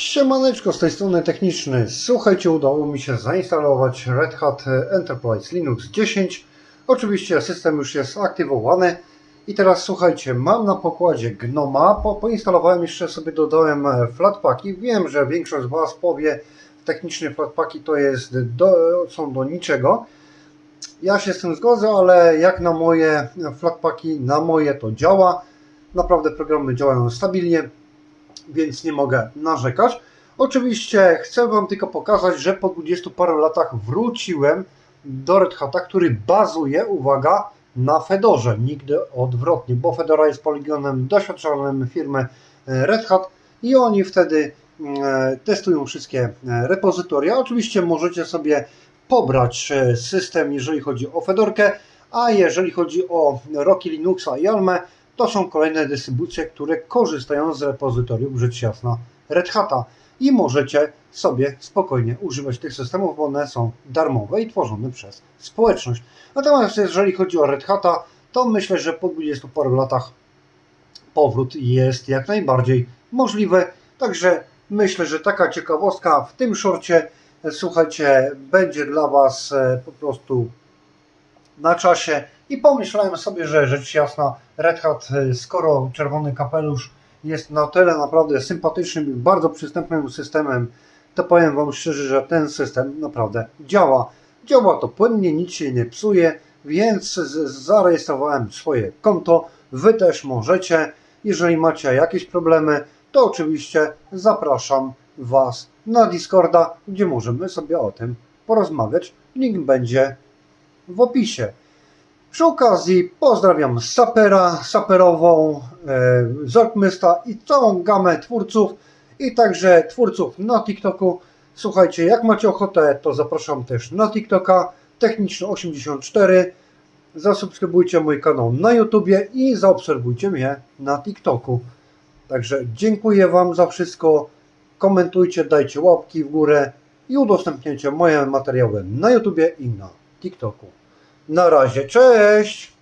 Siemaneczko, z tej strony techniczny. Słuchajcie, udało mi się zainstalować Red Hat Enterprise Linux 10. Oczywiście system już jest aktywowany. I teraz słuchajcie, mam na pokładzie Gnoma, po, poinstalowałem jeszcze sobie, dodałem e, Flatpaki. Wiem, że większość z Was powie, technicznie Flatpaki to jest do, są do niczego. Ja się z tym zgodzę, ale jak na moje Flatpaki, na moje to działa. Naprawdę programy działają stabilnie więc nie mogę narzekać. Oczywiście chcę Wam tylko pokazać, że po 20 paru latach wróciłem do Red Hata, który bazuje, uwaga, na Fedorze, nigdy odwrotnie, bo Fedora jest poligonem doświadczonym firmy e, Red Hat i oni wtedy e, testują wszystkie e, repozytoria. Oczywiście możecie sobie pobrać system, jeżeli chodzi o Fedorkę, a jeżeli chodzi o Rocky Linuxa i Almę, to są kolejne dystrybucje, które korzystają z repozytorium, rzecz jasna, Red Hata i możecie sobie spokojnie używać tych systemów, bo one są darmowe i tworzone przez społeczność. Natomiast jeżeli chodzi o Red Hata, to myślę, że po 20 paru latach powrót jest jak najbardziej możliwy. Także myślę, że taka ciekawostka w tym szorcie, słuchajcie, będzie dla Was e, po prostu na czasie i pomyślałem sobie, że rzecz jasna, Red Hat, e, skoro czerwony kapelusz jest na tyle naprawdę sympatycznym i bardzo przystępnym systemem, to powiem Wam szczerze, że ten system naprawdę działa. Działa to płynnie, nic się nie psuje, więc zarejestrowałem swoje konto. Wy też możecie. Jeżeli macie jakieś problemy, to oczywiście zapraszam Was na Discorda, gdzie możemy sobie o tym porozmawiać. Link będzie w opisie. Przy okazji pozdrawiam Sapera, Saperową, e, Zorkmysta i całą gamę twórców i także twórców na TikToku. Słuchajcie, jak macie ochotę, to zapraszam też na TikToka Techniczny84. Zasubskrybujcie mój kanał na YouTubie i zaobserwujcie mnie na TikToku. Także dziękuję Wam za wszystko. Komentujcie, dajcie łapki w górę i udostępniajcie moje materiały na YouTubie i na TikToku. Na razie, cześć!